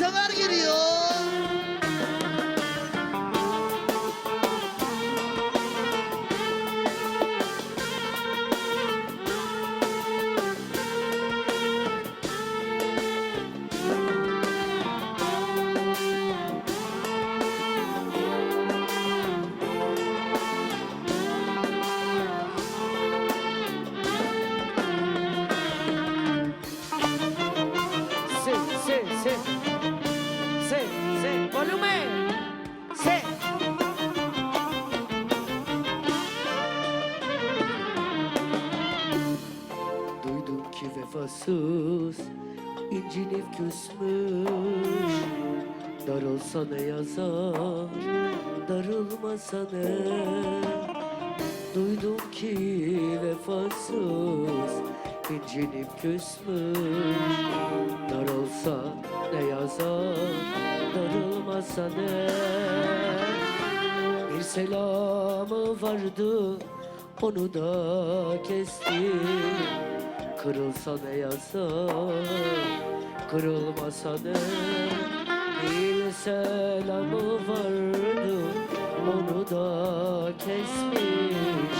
sever giriyor. Vefasız incinip küsmüş. Darılsa ne yazar, darılmasa ne? Duydum ki vefasız incinip küsmüş. Darılsa ne yazar, darılmasa ne? Bir selamı vardı, onu da kesti Kırılsa ne yazar, kırılmasa ne Bir selamı vardı, onu da kesmiş.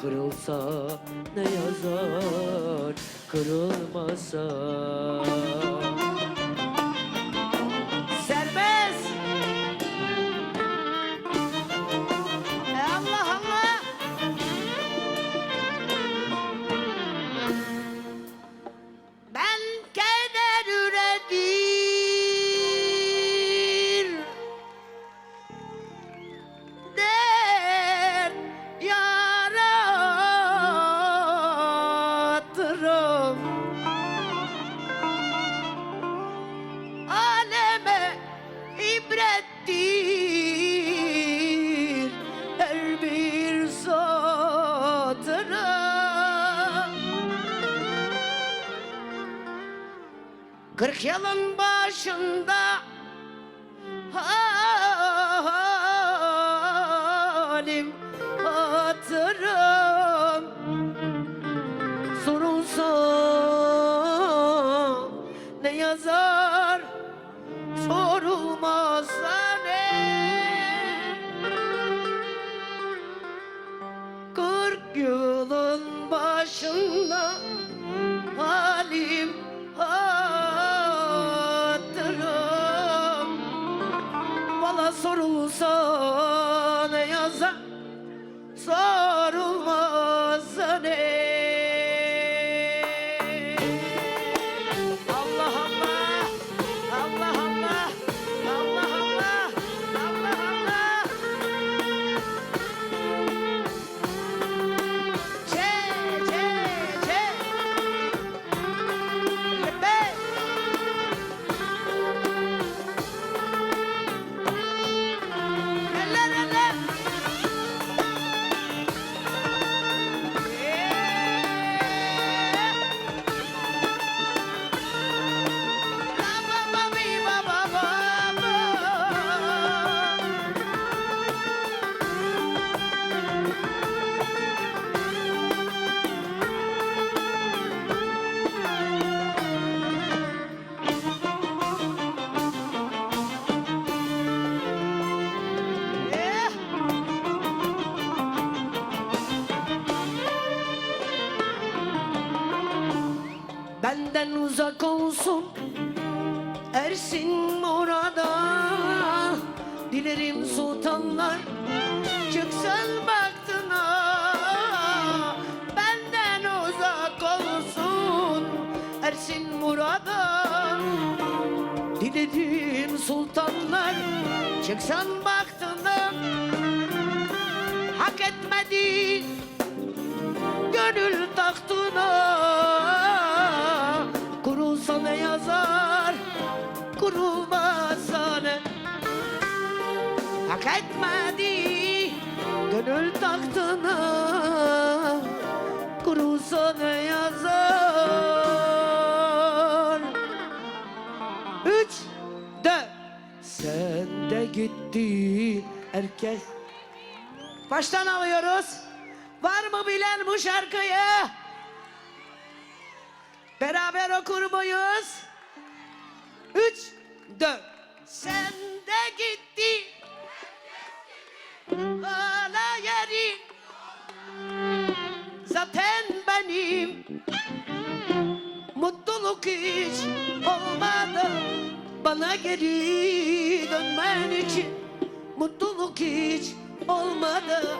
Kırılsa ne yazar, kırılmasa Kırk yılın başında. Halim Benden uzak olsun Ersin orada. Dilerim sultanlar Çıksın baktına Benden uzak olsun Ersin murada Dilerim sultanlar Çıksın baktına Hak etmedi gönül tahtına yazar kurulmazsa ne Hak etmedi gönül tahtına Kurulsa ne yazar Üç, dört Sen de gittin erkek Baştan alıyoruz. Var mı bilen bu şarkıyı? Beraber okur muyuz? Üç, dön. Sen de gitti. Hala yerin. Zaten benim mutluluk hiç olmadı. Bana geri dönmen için mutluluk hiç olmadı.